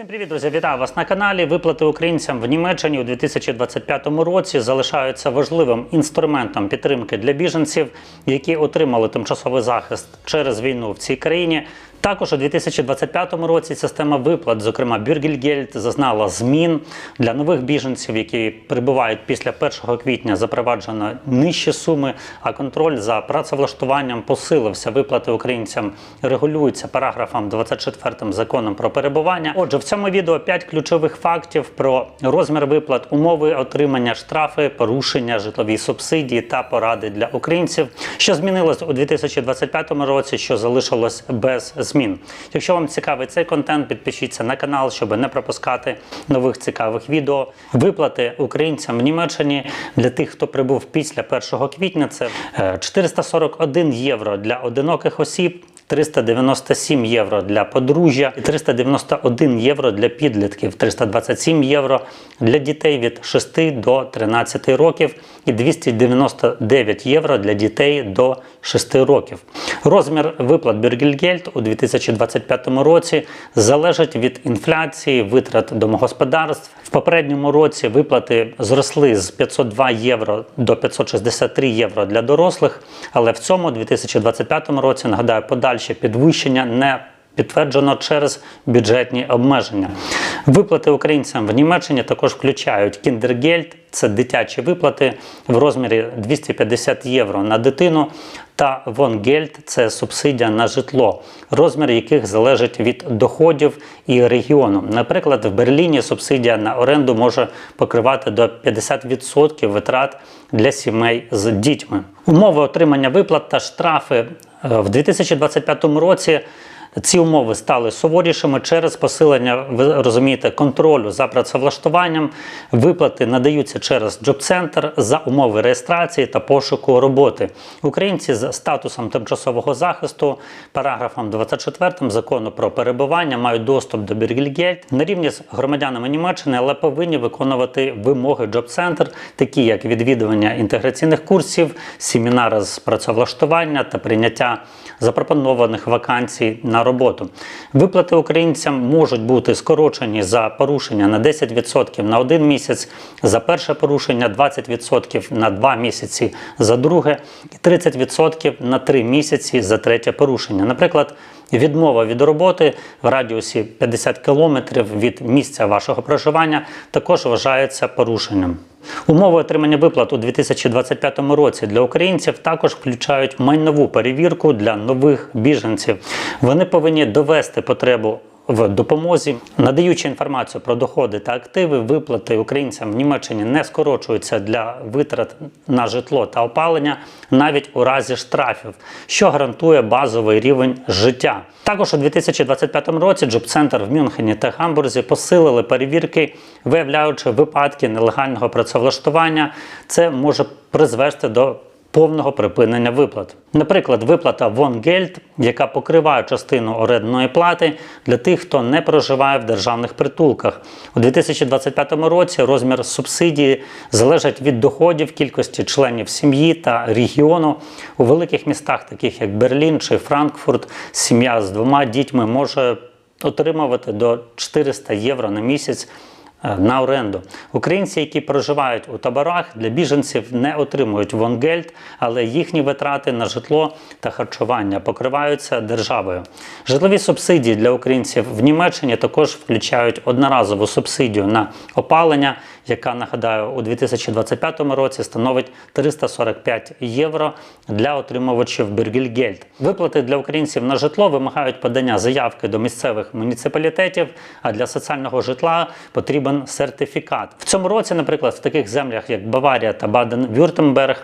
Всім привіт, друзі! Вітаю вас на каналі. Виплати українцям в Німеччині у 2025 році залишаються важливим інструментом підтримки для біженців, які отримали тимчасовий захист через війну в цій країні. Також у 2025 році система виплат, зокрема Бюргельгельд, зазнала змін для нових біженців, які прибувають після 1 квітня. Запроваджено нижчі суми, а контроль за працевлаштуванням посилився. Виплати українцям регулюються параграфом 24 законом про перебування. Отже, в цьому відео 5 ключових фактів про розмір виплат, умови отримання, штрафи, порушення, житлові субсидії та поради для українців, що змінилось у 2025 році, що залишилось без змін. Якщо вам цікавий цей контент, підпишіться на канал, щоб не пропускати нових цікавих відео. Виплати українцям в Німеччині для тих, хто прибув після 1 квітня. Це е, 441 євро для одиноких осіб. 397 євро для подружжя, і 391 євро для підлітків, 327 євро для дітей від 6 до 13 років і 299 євро для дітей до 6 років. Розмір виплат Бюргельгельд у 2025 році залежить від інфляції, витрат домогосподарств. В попередньому році виплати зросли з 502 євро до 563 євро для дорослих, але в цьому 2025 році нагадаю подальше підвищення не Підтверджено через бюджетні обмеження. Виплати українцям в Німеччині також включають кіндергельд, це дитячі виплати в розмірі 250 євро на дитину, та вонгельд це субсидія на житло, розмір яких залежить від доходів і регіону. Наприклад, в Берліні субсидія на оренду може покривати до 50% витрат для сімей з дітьми. Умови отримання виплат та штрафи в 2025 році. Ці умови стали суворішими через посилення, ви розумієте, контролю за працевлаштуванням. Виплати надаються через джоб-центр за умови реєстрації та пошуку роботи. Українці з статусом тимчасового захисту, параграфом 24 закону про перебування мають доступ до Біргельгельд на рівні з громадянами Німеччини, але повинні виконувати вимоги джоб-центр, такі як відвідування інтеграційних курсів, семінари з працевлаштування та прийняття запропонованих вакансій на роботу. Виплати українцям можуть бути скорочені за порушення на 10% на один місяць, за перше порушення 20% на два місяці за друге і 30% на три місяці за третє порушення. Наприклад, Відмова від роботи в радіусі 50 км від місця вашого проживання також вважається порушенням. Умови отримання виплат у 2025 році для українців також включають майнову перевірку для нових біженців. Вони повинні довести потребу в допомозі, надаючи інформацію про доходи та активи, виплати українцям в Німеччині не скорочуються для витрат на житло та опалення, навіть у разі штрафів, що гарантує базовий рівень життя. Також у 2025 році Джоб-центр в Мюнхені та Гамбурзі посилили перевірки, виявляючи випадки нелегального працевлаштування. Це може призвести до повного припинення виплат. Наприклад, виплата Вонгельд, яка покриває частину орендної плати для тих, хто не проживає в державних притулках. У 2025 році розмір субсидії залежить від доходів кількості членів сім'ї та регіону. У великих містах, таких як Берлін чи Франкфурт, сім'я з двома дітьми може отримувати до 400 євро на місяць на оренду. Українці, які проживають у таборах для біженців, не отримують вонгельд, але їхні витрати на житло та харчування покриваються державою. Житлові субсидії для українців в Німеччині також включають одноразову субсидію на опалення, яка нагадаю у 2025 році становить 345 євро для отримувачів Бюргельгельд. Виплати для українців на житло вимагають подання заявки до місцевих муніципалітетів, а для соціального житла потрібен сертифікат. В цьому році, наприклад, в таких землях, як Баварія та Баден-Вюртемберг,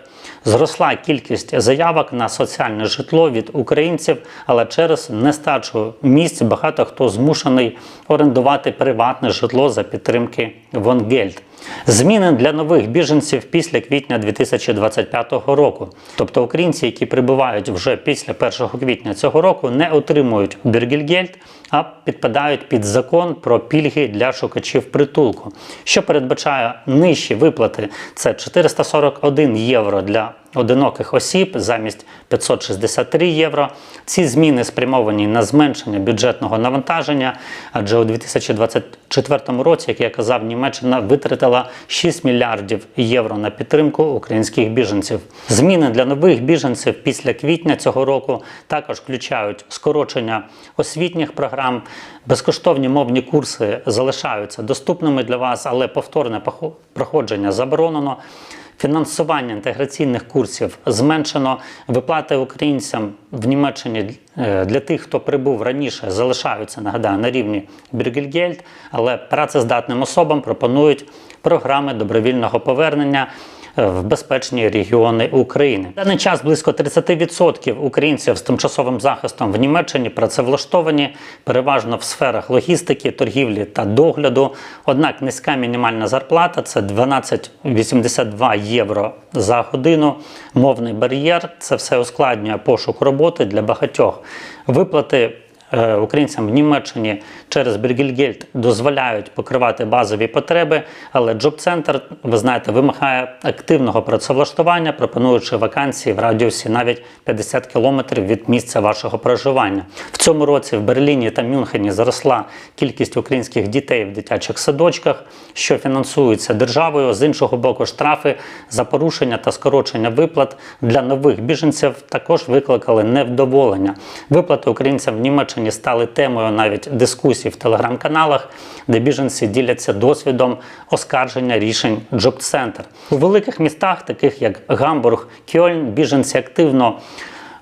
зросла кількість заявок на соціальне житло від українців, але через нестачу місць багато хто змушений орендувати приватне житло за підтримки Вонгельд. Зміни для нових біженців після квітня 2025 року. Тобто українці, які прибувають вже після 1 квітня цього року, не отримують Бюргельгельд, а підпадають під закон про пільги для шукачів притулку, що передбачає нижчі виплати. Це 441 євро для одиноких осіб замість 563 євро. Ці зміни спрямовані на зменшення бюджетного навантаження, адже у 2024 році, як я казав, Німеччина витратила 6 мільярдів євро на підтримку українських біженців. Зміни для нових біженців після квітня цього року також включають скорочення освітніх програм, безкоштовні мовні курси залишаються доступними для вас, але повторне проходження заборонено. Фінансування інтеграційних курсів зменшено. Виплати українцям в Німеччині е, для тих, хто прибув раніше, залишаються нагадаю на рівні Бюргельгельд, але працездатним особам пропонують програми добровільного повернення в безпечні регіони України. В даний час близько 30% українців з тимчасовим захистом в Німеччині працевлаштовані переважно в сферах логістики, торгівлі та догляду. Однак низька мінімальна зарплата це 12,82 євро за годину. Мовний бар'єр це все ускладнює пошук роботи для багатьох. Виплати українцям в Німеччині через Бергельгельд дозволяють покривати базові потреби, але Джоб-центр, ви знаєте, вимагає активного працевлаштування, пропонуючи вакансії в радіусі навіть 50 кілометрів від місця вашого проживання. В цьому році в Берліні та Мюнхені зросла кількість українських дітей в дитячих садочках, що фінансується державою. З іншого боку, штрафи за порушення та скорочення виплат для нових біженців також викликали невдоволення. Виплати українцям в Німеччині стали темою навіть дискусій в телеграм-каналах, де біженці діляться досвідом оскарження рішень Джоб-центр. У великих містах, таких як Гамбург, Кьольн, біженці активно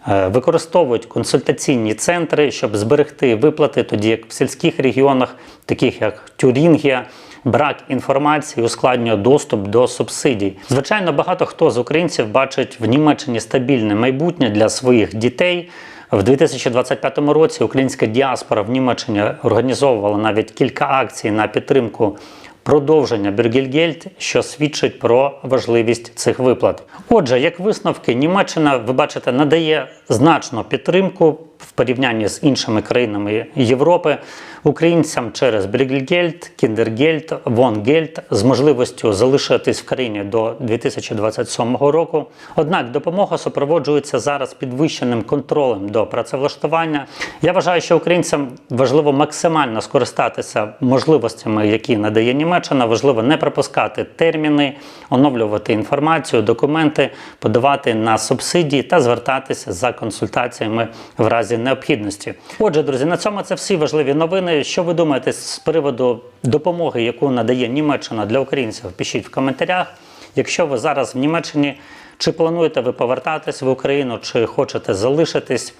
е, використовують консультаційні центри, щоб зберегти виплати, тоді як в сільських регіонах, таких як Тюрінгія, брак інформації ускладнює доступ до субсидій. Звичайно, багато хто з українців бачить в Німеччині стабільне майбутнє для своїх дітей. В 2025 році українська діаспора в Німеччині організовувала навіть кілька акцій на підтримку продовження Бюргельгельд, що свідчить про важливість цих виплат. Отже, як висновки, Німеччина, ви бачите, надає значну підтримку в порівнянні з іншими країнами Європи українцям через Бюргельгельд, Кіндергельд, Вонгельд з можливістю залишитись в країні до 2027 року. Однак допомога супроводжується зараз підвищеним контролем до працевлаштування. Я вважаю, що українцям важливо максимально скористатися можливостями, які надає Німеччина. Важливо не пропускати терміни, оновлювати інформацію, документи, подавати на субсидії та звертатися за консультаціями в разі необхідності. Отже, друзі, на цьому це всі важливі новини. Що ви думаєте з приводу допомоги, яку надає Німеччина для українців? Пишіть в коментарях. Якщо ви зараз в Німеччині, чи плануєте ви повертатись в Україну, чи хочете залишитись,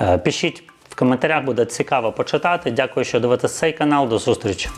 е, пишіть в коментарях, буде цікаво почитати. Дякую, що дивитесь цей канал. До зустрічі.